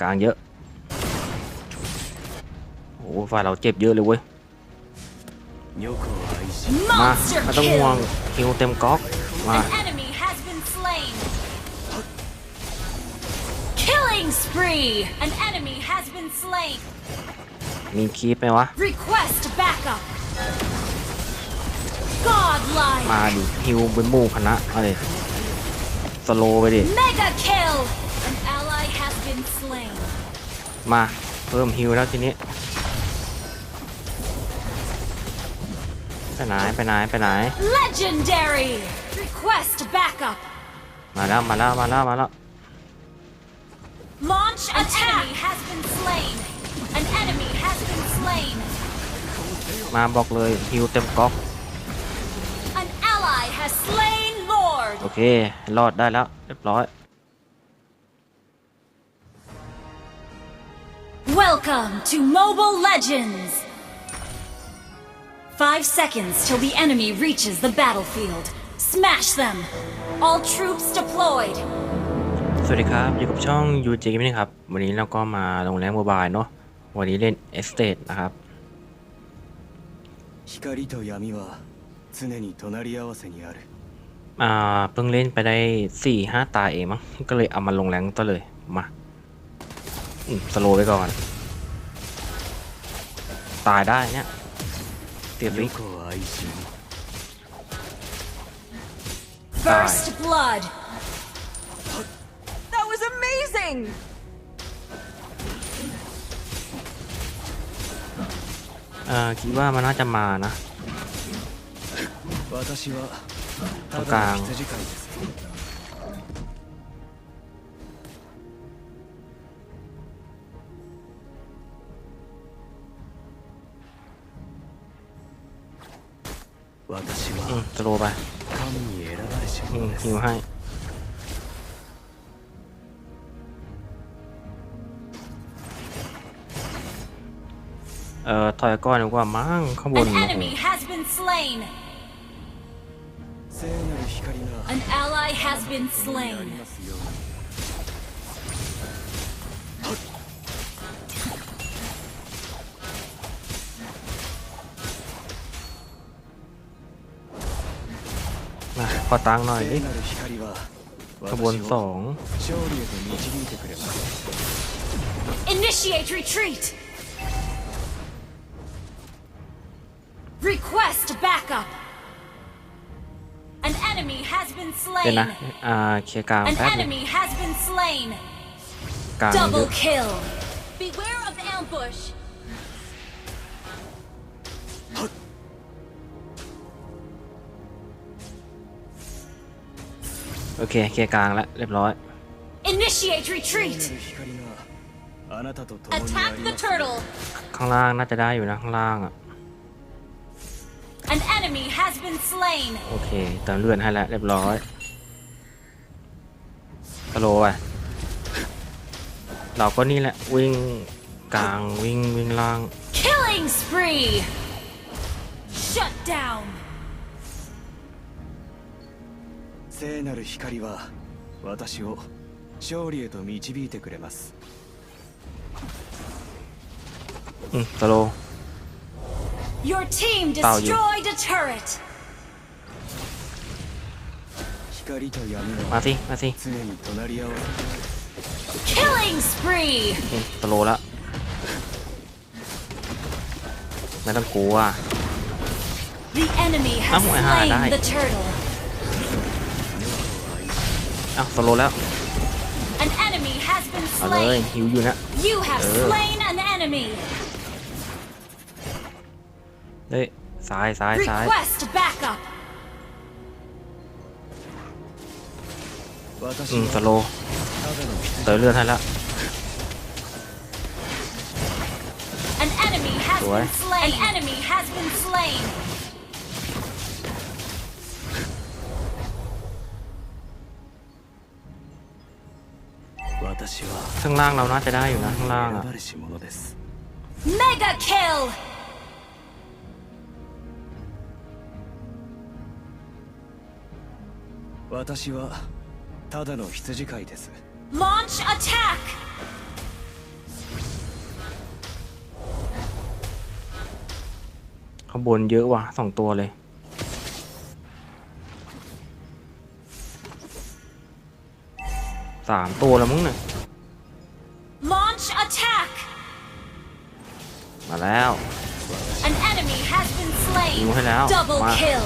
กลางเยอะโอ้ฝ่ายเราเจ็บเยอะเลยเว้ยมาไม่ต้องห่วงคิวเต็มก๊อกมามีคีปไหมวะ มาดิฮิวเป็นมู่คณะเอ้ยสโลไปดิ มาเพิ่มฮิวแล้วทีนี้ ไปไหนไปไหนไปไหน Legendary. Request backup. มาแล้วมาแล้วมาแล้วมาแล้ว Launch attack. An enemy has been slain. An enemy has been slain. มาบอกเลยฮิวเต็มก๊อก An ally has slain Lord. โอเค รอดได้แล้ว เรียบร้อย Welcome to Mobile Legends! Five seconds till the enemy reaches the battlefield. Smash them! All troops deployed! สวัสดีครับ อยู่กับช่อง UJ Gaming ครับ วันนี้เราก็มาลงแรงโมบายเนาะวันนี้เล่น Estate นะครับ 光と闇は常に隣り合わせにある อ่า เพิ่งเล่นไปได้สี่ห้าตาเองมั้ง ก็เลยเอามาลงแรงตัวเลย มา อืมสโลว์ไว้ก่อน ตายได้เนี่ยเตียบลิงตายเอ่อคิดว่ามันน่าจะมานะตรงกลาง 羊飼いです 私 อืม は สโลว์ไป 神に選ばれし อื 者 ม です ฮิวให้ เอ่อ ถอยก่อนดีกว่ามั้งข้างบน An โอ้โห enemy has been slain! 聖なる光が An ally has been あり slain. ますように ขอตังค์หน่อยดิขบวนสอง Initiate retreat Request backup An enemy has been slain เดี๋ยวนะอ่าเคลียร์กลางแป๊บนึงกลางเยอะ Double kill Beware of ambush โอเคเคลียกลางแล้วเรียบร้อย Initiate retreat. Attack the turtle. ข้างล่างน่าจะได้อยู่นะข้างล่างอะ An enemy has been slain. โอเคเติมเลือดให้แล้วเรียบร้อยสโลว์ไปเราก็นี่แหละวิ่งกลางวิ่งวิ่งล่าง Killing spree. Shut down. 聖なる光は私を勝利へと導いてくれます อืมสโลว์ Your team Tao vô. destroyed a turret! 光と闇 มา は สิ มาสิ 常に隣り合わ Killing spree! อืมสโลว์ละไม่ต้องกลัว The enemy has Amo, ah, slain dai. the turtle. อ้าวสโลแล้วเอาเลยหิวอยู่นะเฮ้ยซ้ายซ้ายซ้ายอืมสโลเติมเลือดให้ละสวย ข้างล่างเราน่าจะได้อยู่นะข้างล่างอะ Mega kill 私はただの羊飼いです Launch attack ขบวนเยอะว่ะสองตัวเลยสามตัวแล้วมึงเนี่ย มาแล้ว An enemy has been ยิง slain. ให้แล้ว Double มา kill.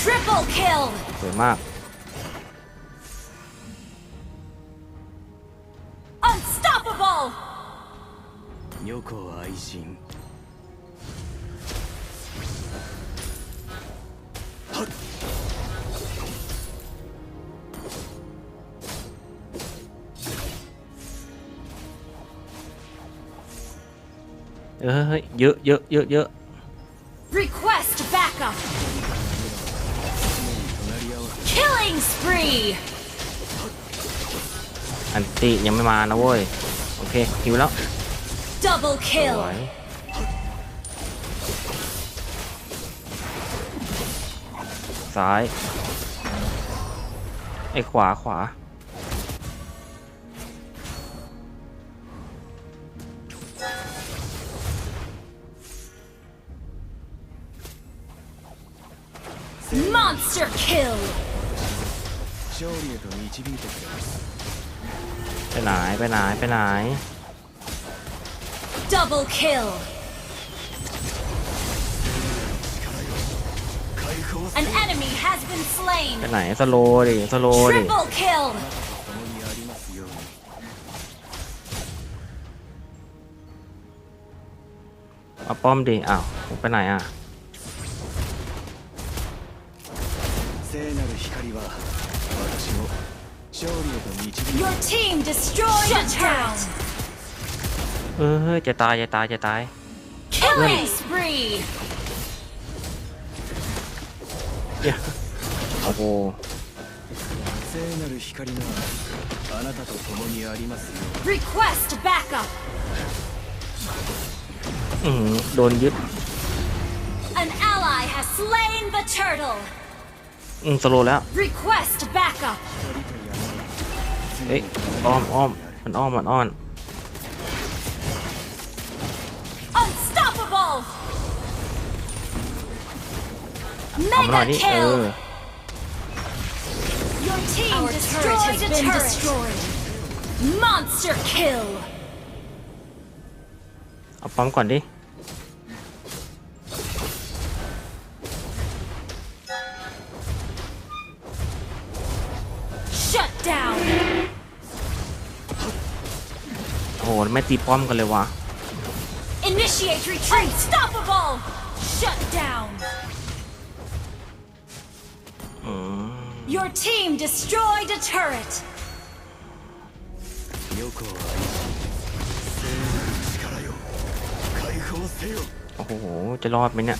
Triple kill. สวยมาก Unstoppable. 女子 เอ้ยเยอะเยอะเยอะเยอะ Request backup. Killing spree. อันติยังไม่มานะเว้ย โอเคคิวแล้ว Double ส kill. ซ้าย ไอ้ขวาขวา Monster kill. ไปไหนไปไหนไปไหน Double kill. An enemy has been slain. ไปไหนสโลดิสโลดิ Triple kill. เอาป้อมดิอ้าวผมไปไหนอะ Your team destroyed a turret. เออเฮ้ยจะตายจะตายจะตาย Killing spree. เหี้ยโอ้โห 聖なる光があなたと共にありますよ Request backup. อื้อหือโดนยึด An ally has slain the turtle. อืมสโลว์แล้ว Request backup. เอ้ยอ้อมอ้อมมันอ้อมมันอ้อน Unstoppable. เอามาหน่อย Mega ดิเอ kill. อ Your team destroyed a turret. Monster kill. เอาป้อมก่อนดิ มันไม่ตีป้อมกันเลยวะ Initiate retreat unstoppable shut down Your team destroyed a turret โอ้โห จะรอดไหมเนี่ย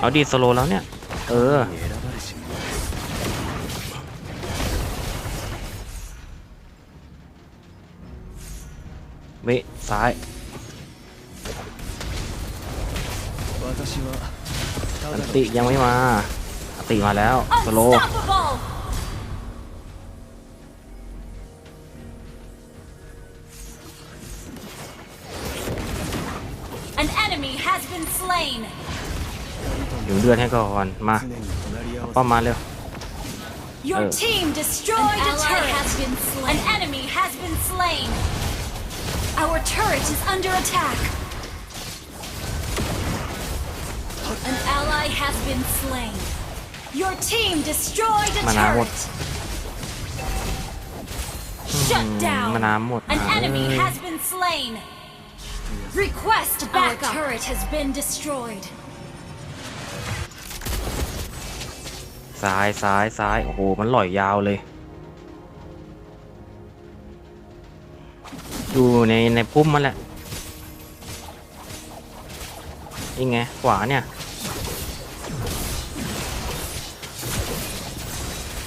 เอาดีสโลแล้วเนี่ย เออ เวซ้ายอันติยังไม่มาอันติมาแล้วสโลอันติ เดี๋ยวเลือดให้ก่อนมาป้อมมาเร็ว Your team destroyed a turret. An enemy has been slain. Our turret is under attack. An ally has been slain. Your team destroyed a turret. Shut hmm, down. An enemy has been slain. Request backup. Our turret has been destroyed. ซ้ายซ้ายซ้ายโอ้โหมันลอยยาวเลย ดูในในพุ่มมันแหละนี่ไงขวาเนี่ย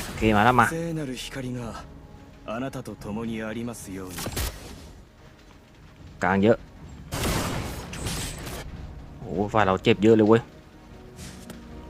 โอเคมาแล้วมาากลางเยอะ โอ้ฝ่ายเราเจ็บเยอะเลยเว้ย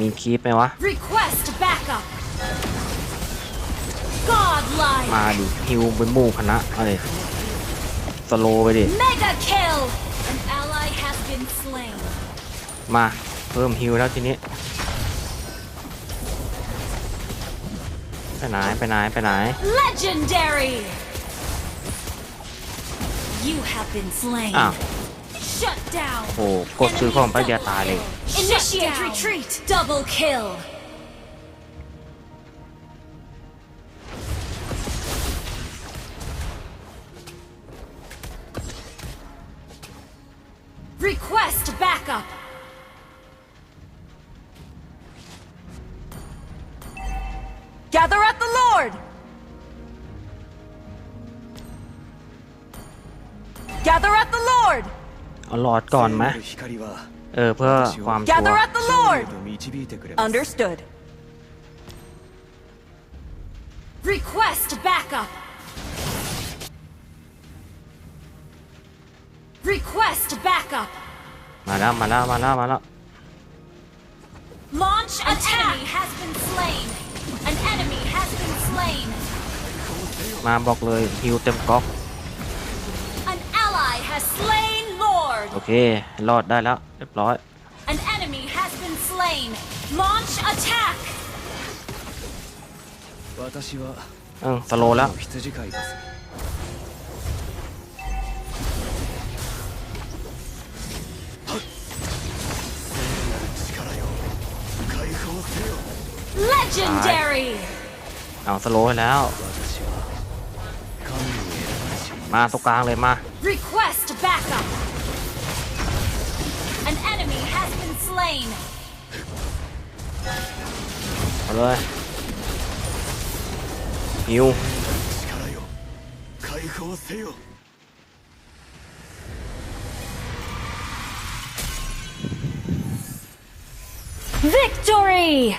มีคีปไหมวะ Request backup! Godlike! มาดิฮิวเป็นหมู่คณะเอะไรสโลว์ไปดิ Mega kill! An ally has been slain. มาเพิ่มฮิวแล้วทีนี้ ไปไหน ไปไหน ไปไหน Legendary! You have been slain. อ้าว Shut down. โห กดซื้อของไปเดียวตายเลย Initiate retreat. Double kill. Request backup. Gather at the Lord! เอาหลอดก่อนไหมเออเพื่อความชัวร์ Understood Request backup Request backup มาแล้วมาแล้วมาแล้วมาแล้ว Launch attack has been slain An enemy has been slain มาบอกเลยฮิวเต็มก๊อก โอเค รอดได้แล้ว เรียบร้อย An enemy has been slain launch attack อืมสโลแล้ว legendary เอาสโลให้แล้ว มาตรงกลางเลยมา request backup An enemy has been slain. Rồi. You. Victory!